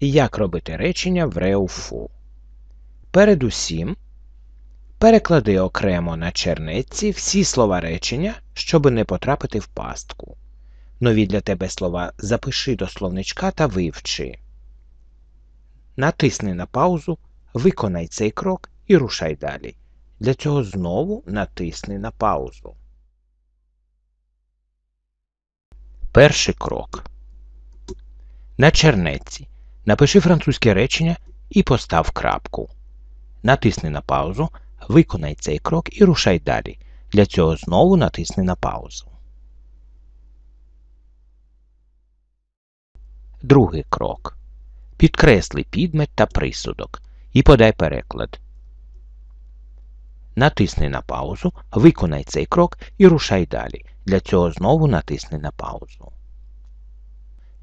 як робити речення в реуфу. Передусім, переклади окремо на чернетці всі слова речення, щоби не потрапити в пастку. Нові для тебе слова запиши до словничка та вивчи. Натисни на паузу, виконай цей крок і рушай далі. Для цього знову натисни на паузу. Перший крок. На чернетці напиши французьке речення і постав крапку. Натисни на паузу, виконай цей крок і рушай далі. Для цього знову натисни на паузу. Другий крок. Підкресли підмет та присудок і подай переклад. Натисни на паузу, виконай цей крок і рушай далі. Для цього знову натисни на паузу.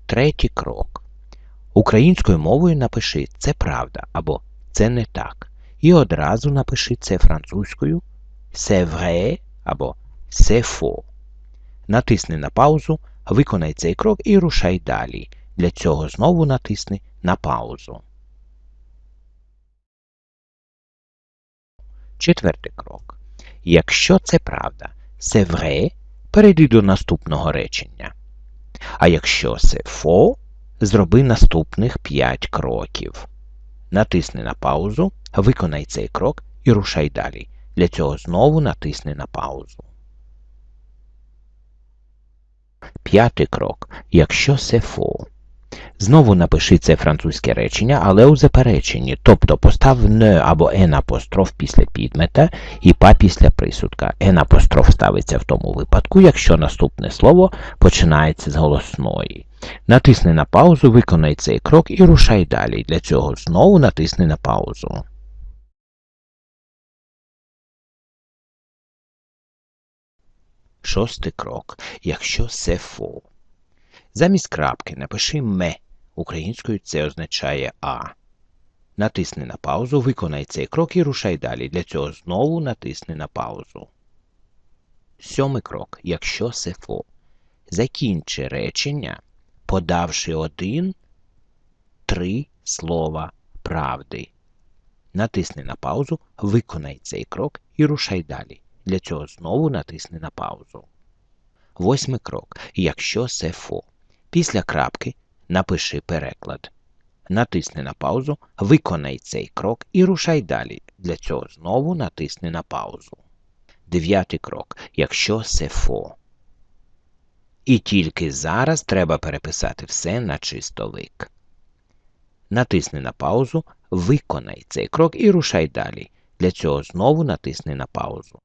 Третій крок. Українською мовою напиши це правда або це не так. І одразу напиши це французькою c'est vrai або c'est faux. Натисни на паузу, виконай цей крок і рушай далі. Для цього знову натисни на паузу. Четвертий крок. Якщо це правда, c'est vrai, перейди до наступного речення. А якщо c'est faux, зроби наступних 5 кроків. Натисни на паузу, виконай цей крок і рушай далі. Для цього знову натисни на паузу. П'ятий крок. Якщо СЕФО. Знову напиши це французьке речення, але у запереченні, тобто постав не або n апостроф після підмета і па після присудка. n апостроф ставиться в тому випадку, якщо наступне слово починається з голосної. Натисни на паузу, виконай цей крок і рушай далі. Для цього знову натисни на паузу. Шостий крок. Якщо це фо. Замість крапки напиши ме. Українською це означає А. Натисни на паузу, виконай цей крок і рушай далі. Для цього знову натисни на паузу. Сьомий крок. Якщо це фо. Закінчи речення, подавши один, три слова правди. Натисни на паузу, виконай цей крок і рушай далі. Для цього знову натисни на паузу. Восьмий крок. Якщо це фо. Після крапки напиши переклад. Натисни на паузу, виконай цей крок і рушай далі. Для цього знову натисни на паузу. Дев'ятий крок. Якщо це фо. І тільки зараз треба переписати все на чистовик. Натисни на паузу, виконай цей крок і рушай далі. Для цього знову натисни на паузу.